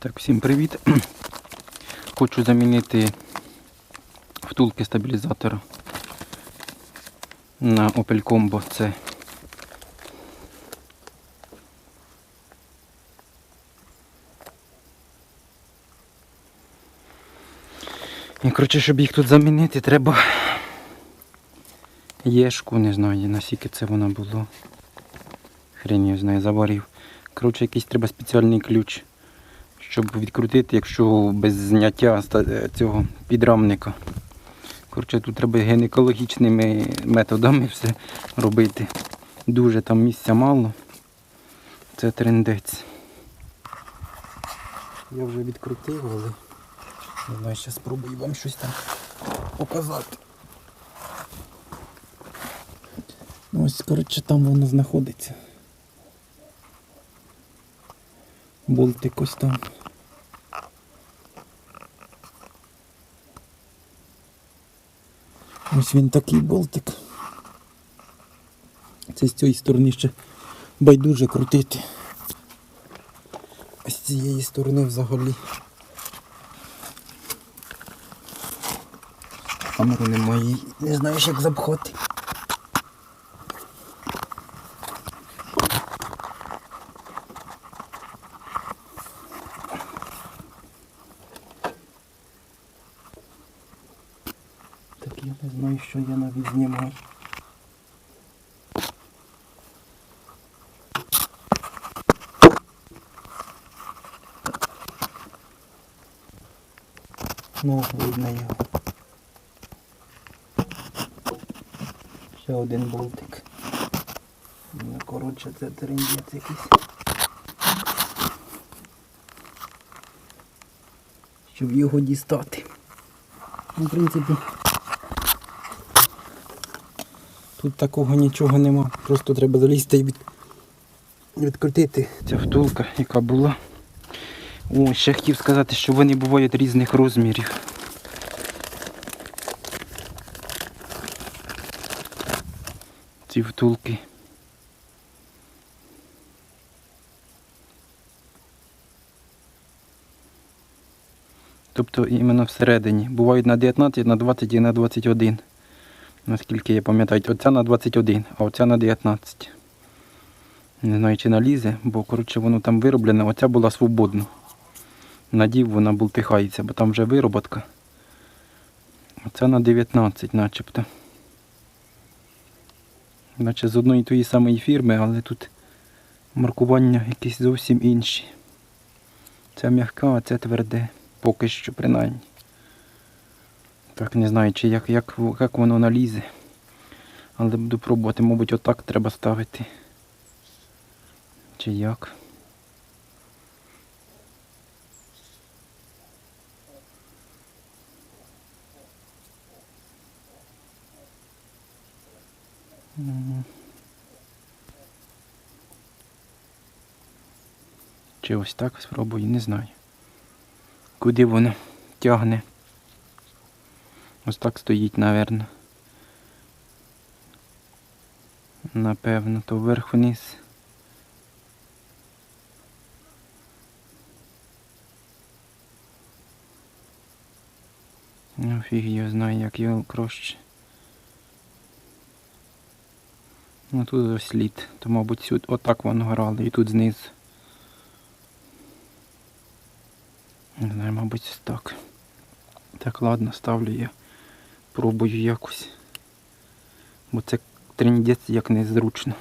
Так, всім привіт. Хочу замінити втулки стабілізатора на Opel Combo. Це І коротше, щоб їх тут замінити, треба єшку, не знаю, наскільки це воно було. Хрень я знаю, заварив. Коротше, якийсь треба спеціальний ключ, щоб відкрутити, якщо без зняття е, цього підрамника. Коротше, тут треба гінекологічними методами все робити. Дуже там місця мало. Це трендець. Я вже відкрутив, але не знаю, зараз спробую вам щось там показати. Ну, ось, коротше, там воно знаходиться. Болтик ось там. Ось він такий болтик. Це з цієї сторони ще байдуже крутити. А з цієї сторони взагалі. Камеру немає, не знаєш як запхати. Я не знаю, що я навіть знімаю. Ну, видно його. Ще один болтик. Ну, коротше, це трендець якийсь. Щоб його дістати. Ну, в принципі, тут такого нічого нема. Просто треба залізти і від... відкрутити. Ця втулка, яка була. О, ще хотів сказати, що вони бувають різних розмірів. Ці втулки. Тобто іменно всередині. Бувають на 19, на 20 і на 21. Наскільки я пам'ятаю, оця на 21, а оця на 19. Не знаю, чи налізе, бо коротше воно там вироблене, оця була свободна. Надів вона бултихається, бо там вже вироботка. Оця на 19 начебто. Наче з одної тої самої фірми, але тут маркування якісь зовсім інші. Це м'яка, а це тверде. Поки що принаймні. Так, не знаю, чи як, як, як воно налізе. Але буду пробувати, мабуть, отак треба ставити. Чи як? Чи ось так спробую, не знаю. Куди воно тягне? Ось так стоїть, напевно. Напевно, то вверх-вниз. Ну, фіг я знаю, як його краще. Ну тут ось слід, то мабуть сюди отак воно грало і тут знизу. Не знаю, мабуть, так. Так, ладно, ставлю я. Пробую якось. Бо це трендець як незручно.